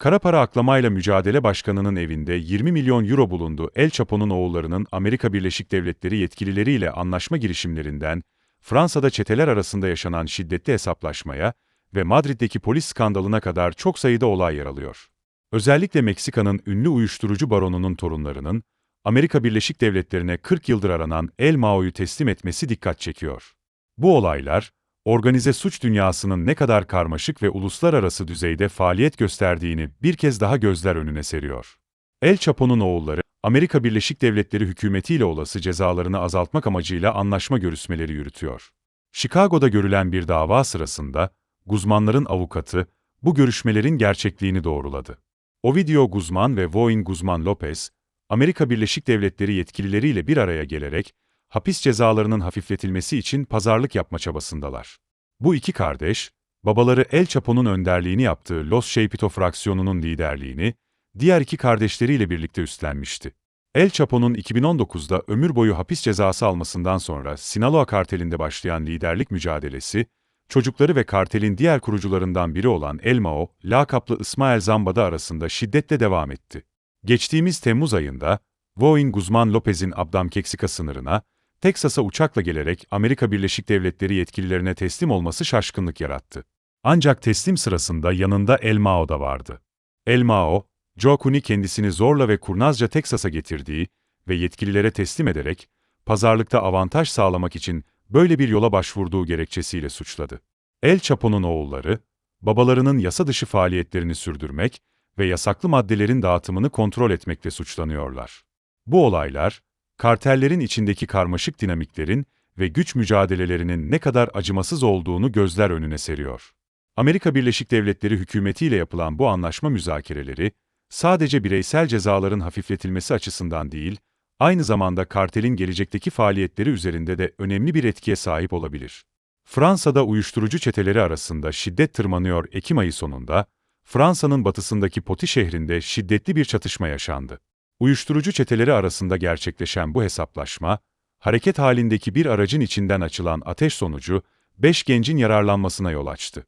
Kara para aklamayla mücadele başkanının evinde 20 milyon euro bulundu. El Chapo'nun oğullarının Amerika Birleşik Devletleri yetkilileriyle anlaşma girişimlerinden, Fransa'da çeteler arasında yaşanan şiddetli hesaplaşmaya ve Madrid'deki polis skandalına kadar çok sayıda olay yer alıyor. Özellikle Meksika'nın ünlü uyuşturucu baronunun torunlarının, Amerika Birleşik Devletleri'ne 40 yıldır aranan El Mao'yu teslim etmesi dikkat çekiyor. Bu olaylar, organize suç dünyasının ne kadar karmaşık ve uluslararası düzeyde faaliyet gösterdiğini bir kez daha gözler önüne seriyor. El Chapo'nun oğulları, Amerika Birleşik Devletleri hükümetiyle olası cezalarını azaltmak amacıyla anlaşma görüşmeleri yürütüyor. Chicago'da görülen bir dava sırasında, Guzmanların avukatı, bu görüşmelerin gerçekliğini doğruladı. Ovidio Guzman ve Voin Guzman Lopez, Amerika Birleşik Devletleri yetkilileriyle bir araya gelerek, hapis cezalarının hafifletilmesi için pazarlık yapma çabasındalar. Bu iki kardeş, babaları El Chapo'nun önderliğini yaptığı Los Chapitos fraksiyonunun liderliğini, diğer iki kardeşleriyle birlikte üstlenmişti. El Chapo'nun 2019'da ömür boyu hapis cezası almasından sonra Sinaloa kartelinde başlayan liderlik mücadelesi, çocukları ve kartelin diğer kurucularından biri olan El Mao, lakaplı İsmail Zambada arasında şiddetle devam etti. Geçtiğimiz Temmuz ayında, Voin Guzman Lopez'in Abdam Keksika sınırına, Teksas'a uçakla gelerek Amerika Birleşik Devletleri yetkililerine teslim olması şaşkınlık yarattı. Ancak teslim sırasında yanında El Mao da vardı. El Mao, Joe Cooney kendisini zorla ve kurnazca Teksas'a getirdiği ve yetkililere teslim ederek, pazarlıkta avantaj sağlamak için böyle bir yola başvurduğu gerekçesiyle suçladı. El Chapo'nun oğulları, babalarının yasa dışı faaliyetlerini sürdürmek ve yasaklı maddelerin dağıtımını kontrol etmekle suçlanıyorlar. Bu olaylar, kartellerin içindeki karmaşık dinamiklerin ve güç mücadelelerinin ne kadar acımasız olduğunu gözler önüne seriyor. Amerika Birleşik Devletleri hükümetiyle yapılan bu anlaşma müzakereleri, sadece bireysel cezaların hafifletilmesi açısından değil, aynı zamanda kartelin gelecekteki faaliyetleri üzerinde de önemli bir etkiye sahip olabilir. Fransa'da uyuşturucu çeteleri arasında şiddet tırmanıyor Ekim ayı sonunda, Fransa'nın batısındaki Poti şehrinde şiddetli bir çatışma yaşandı. Uyuşturucu çeteleri arasında gerçekleşen bu hesaplaşma, hareket halindeki bir aracın içinden açılan ateş sonucu, 5 gencin yararlanmasına yol açtı.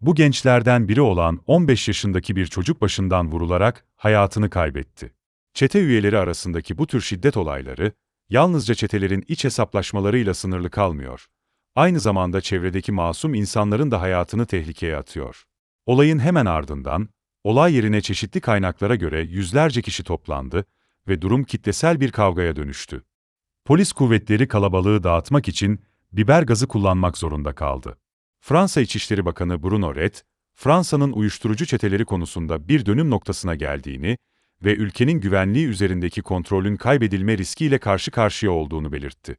Bu gençlerden biri olan 15 yaşındaki bir çocuk başından vurularak hayatını kaybetti. Çete üyeleri arasındaki bu tür şiddet olayları, yalnızca çetelerin iç hesaplaşmalarıyla sınırlı kalmıyor. Aynı zamanda çevredeki masum insanların da hayatını tehlikeye atıyor. Olayın hemen ardından, olay yerine çeşitli kaynaklara göre yüzlerce kişi toplandı ve durum kitlesel bir kavgaya dönüştü. Polis kuvvetleri kalabalığı dağıtmak için biber gazı kullanmak zorunda kaldı. Fransa İçişleri Bakanı Bruno Ret, Fransa'nın uyuşturucu çeteleri konusunda bir dönüm noktasına geldiğini ve ülkenin güvenliği üzerindeki kontrolün kaybedilme riskiyle karşı karşıya olduğunu belirtti.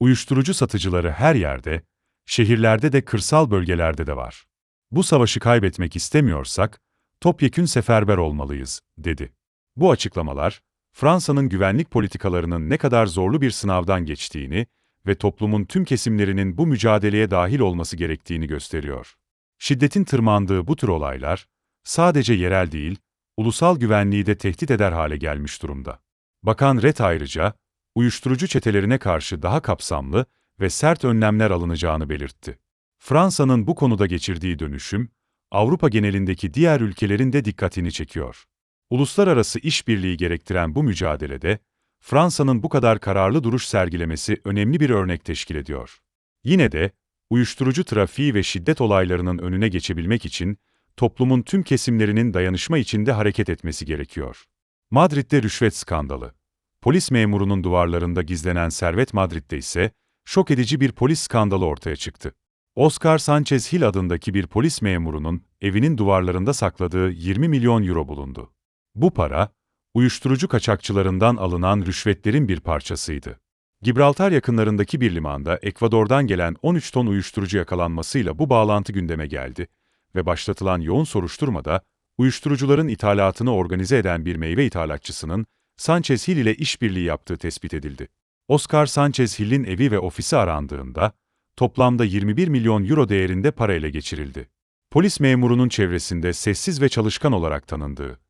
Uyuşturucu satıcıları her yerde, şehirlerde de kırsal bölgelerde de var. Bu savaşı kaybetmek istemiyorsak, topyekün seferber olmalıyız, dedi. Bu açıklamalar, Fransa'nın güvenlik politikalarının ne kadar zorlu bir sınavdan geçtiğini ve toplumun tüm kesimlerinin bu mücadeleye dahil olması gerektiğini gösteriyor. Şiddetin tırmandığı bu tür olaylar, sadece yerel değil, ulusal güvenliği de tehdit eder hale gelmiş durumda. Bakan Ret ayrıca, uyuşturucu çetelerine karşı daha kapsamlı ve sert önlemler alınacağını belirtti. Fransa'nın bu konuda geçirdiği dönüşüm, Avrupa genelindeki diğer ülkelerin de dikkatini çekiyor. Uluslararası işbirliği gerektiren bu mücadelede, Fransa'nın bu kadar kararlı duruş sergilemesi önemli bir örnek teşkil ediyor. Yine de, uyuşturucu trafiği ve şiddet olaylarının önüne geçebilmek için, toplumun tüm kesimlerinin dayanışma içinde hareket etmesi gerekiyor. Madrid'de rüşvet skandalı. Polis memurunun duvarlarında gizlenen servet Madrid'de ise, şok edici bir polis skandalı ortaya çıktı. Oscar Sanchez Hill adındaki bir polis memurunun evinin duvarlarında sakladığı 20 milyon euro bulundu. Bu para, uyuşturucu kaçakçılarından alınan rüşvetlerin bir parçasıydı. Gibraltar yakınlarındaki bir limanda Ekvador'dan gelen 13 ton uyuşturucu yakalanmasıyla bu bağlantı gündeme geldi ve başlatılan yoğun soruşturmada, uyuşturucuların ithalatını organize eden bir meyve ithalatçısının Sanchez Hill ile işbirliği yaptığı tespit edildi. Oscar Sanchez Hill'in evi ve ofisi arandığında, toplamda 21 milyon euro değerinde para ele geçirildi. Polis memurunun çevresinde sessiz ve çalışkan olarak tanındığı,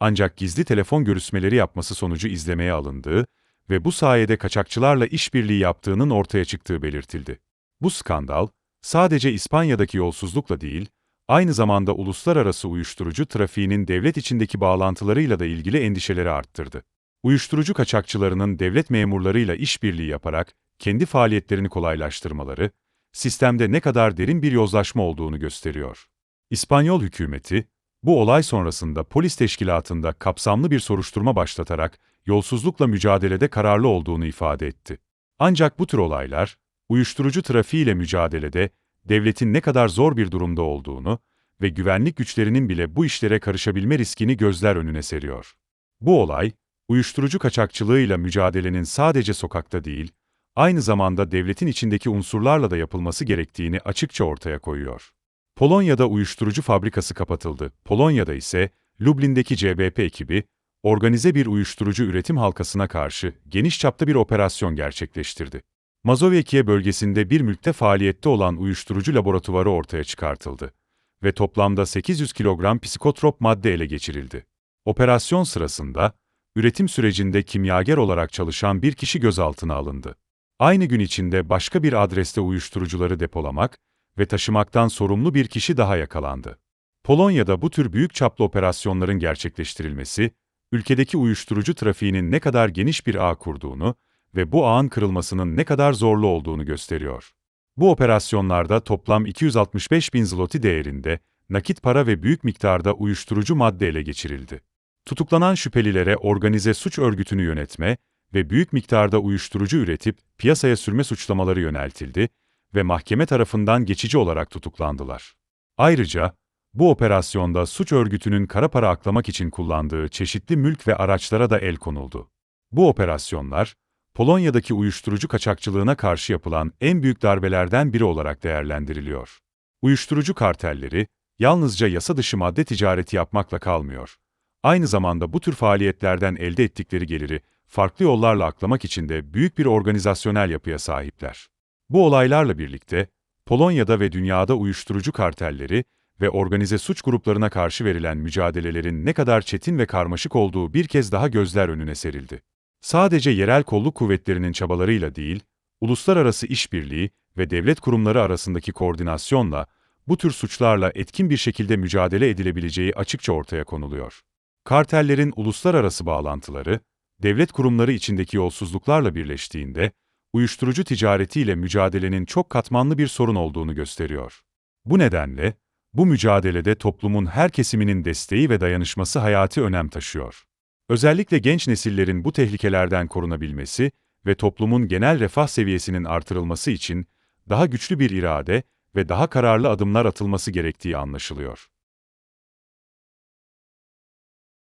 ancak gizli telefon görüşmeleri yapması sonucu izlemeye alındığı ve bu sayede kaçakçılarla işbirliği yaptığının ortaya çıktığı belirtildi. Bu skandal, sadece İspanya'daki yolsuzlukla değil, aynı zamanda uluslararası uyuşturucu trafiğinin devlet içindeki bağlantılarıyla da ilgili endişeleri arttırdı. Uyuşturucu kaçakçılarının devlet memurlarıyla işbirliği yaparak kendi faaliyetlerini kolaylaştırmaları, sistemde ne kadar derin bir yozlaşma olduğunu gösteriyor. İspanyol hükümeti, bu olay sonrasında polis teşkilatında kapsamlı bir soruşturma başlatarak yolsuzlukla mücadelede kararlı olduğunu ifade etti. Ancak bu tür olaylar, uyuşturucu trafiğiyle mücadelede devletin ne kadar zor bir durumda olduğunu ve güvenlik güçlerinin bile bu işlere karışabilme riskini gözler önüne seriyor. Bu olay, uyuşturucu kaçakçılığıyla mücadelenin sadece sokakta değil, aynı zamanda devletin içindeki unsurlarla da yapılması gerektiğini açıkça ortaya koyuyor. Polonya'da uyuşturucu fabrikası kapatıldı. Polonya'da ise Lublin'deki CBP ekibi, organize bir uyuşturucu üretim halkasına karşı geniş çapta bir operasyon gerçekleştirdi. Mazovyekiye bölgesinde bir mülkte faaliyette olan uyuşturucu laboratuvarı ortaya çıkartıldı ve toplamda 800 kilogram psikotrop madde ele geçirildi. Operasyon sırasında, üretim sürecinde kimyager olarak çalışan bir kişi gözaltına alındı. Aynı gün içinde başka bir adreste uyuşturucuları depolamak ve taşımaktan sorumlu bir kişi daha yakalandı. Polonya'da bu tür büyük çaplı operasyonların gerçekleştirilmesi, ülkedeki uyuşturucu trafiğinin ne kadar geniş bir ağ kurduğunu ve bu ağın kırılmasının ne kadar zorlu olduğunu gösteriyor. Bu operasyonlarda toplam 265 bin zloty değerinde nakit para ve büyük miktarda uyuşturucu madde ele geçirildi. Tutuklanan şüphelilere organize suç örgütünü yönetme ve büyük miktarda uyuşturucu üretip piyasaya sürme suçlamaları yöneltildi ve mahkeme tarafından geçici olarak tutuklandılar. Ayrıca, bu operasyonda suç örgütünün kara para aklamak için kullandığı çeşitli mülk ve araçlara da el konuldu. Bu operasyonlar, Polonya'daki uyuşturucu kaçakçılığına karşı yapılan en büyük darbelerden biri olarak değerlendiriliyor. Uyuşturucu kartelleri, yalnızca yasa dışı madde ticareti yapmakla kalmıyor. Aynı zamanda bu tür faaliyetlerden elde ettikleri geliri farklı yollarla aklamak için de büyük bir organizasyonel yapıya sahipler. Bu olaylarla birlikte, Polonya'da ve dünyada uyuşturucu kartelleri ve organize suç gruplarına karşı verilen mücadelelerin ne kadar çetin ve karmaşık olduğu bir kez daha gözler önüne serildi. Sadece yerel kolluk kuvvetlerinin çabalarıyla değil, uluslararası işbirliği ve devlet kurumları arasındaki koordinasyonla bu tür suçlarla etkin bir şekilde mücadele edilebileceği açıkça ortaya konuluyor. Kartellerin uluslararası bağlantıları, devlet kurumları içindeki yolsuzluklarla birleştiğinde, uyuşturucu ticaretiyle mücadelenin çok katmanlı bir sorun olduğunu gösteriyor. Bu nedenle, bu mücadelede toplumun her kesiminin desteği ve dayanışması hayati önem taşıyor. Özellikle genç nesillerin bu tehlikelerden korunabilmesi ve toplumun genel refah seviyesinin artırılması için daha güçlü bir irade ve daha kararlı adımlar atılması gerektiği anlaşılıyor.